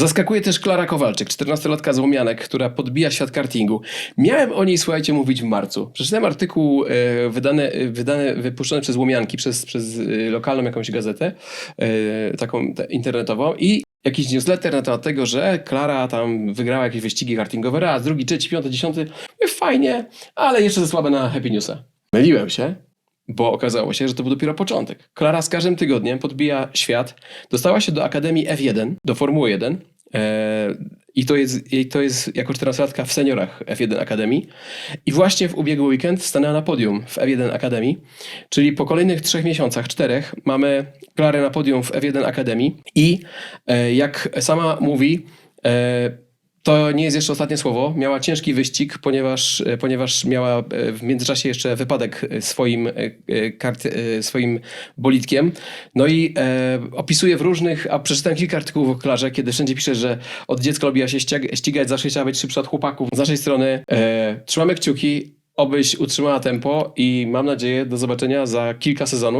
Zaskakuje też Klara Kowalczyk, 14-latka z Łomianek, która podbija świat kartingu. Miałem o niej, słuchajcie, mówić w marcu. Przeczytałem artykuł e, wydany, e, wydany, wypuszczony przez Łomianki, przez, przez e, lokalną jakąś gazetę, e, taką te, internetową i jakiś newsletter na temat tego, że Klara tam wygrała jakieś wyścigi kartingowe raz, drugi, trzeci, piąty, dziesiąty. Fajnie, ale jeszcze za słabe na Happy Newsa. Myliłem się, bo okazało się, że to był dopiero początek. Klara z każdym tygodniem podbija świat. Dostała się do Akademii F1, do Formuły 1. E, I to jest, i to jest jako 14-latka w seniorach F1 Akademii. I właśnie w ubiegły weekend stanęła na podium w F1 Akademii. Czyli po kolejnych trzech miesiącach, czterech, mamy Klarę na podium w F1 Akademii. I e, jak sama mówi, e, to nie jest jeszcze ostatnie słowo. Miała ciężki wyścig, ponieważ, e, ponieważ miała e, w międzyczasie jeszcze wypadek e, swoim, kart, swoim bolidkiem. No i e, opisuje w różnych, a przeczytałem kilka artykułów o Klarze, kiedy wszędzie pisze, że od dziecka lubiła się ścigać, zawsze chciała być szybsza od chłopaków. Z naszej strony e, trzymamy kciuki, obyś utrzymała tempo i mam nadzieję do zobaczenia za kilka sezonów.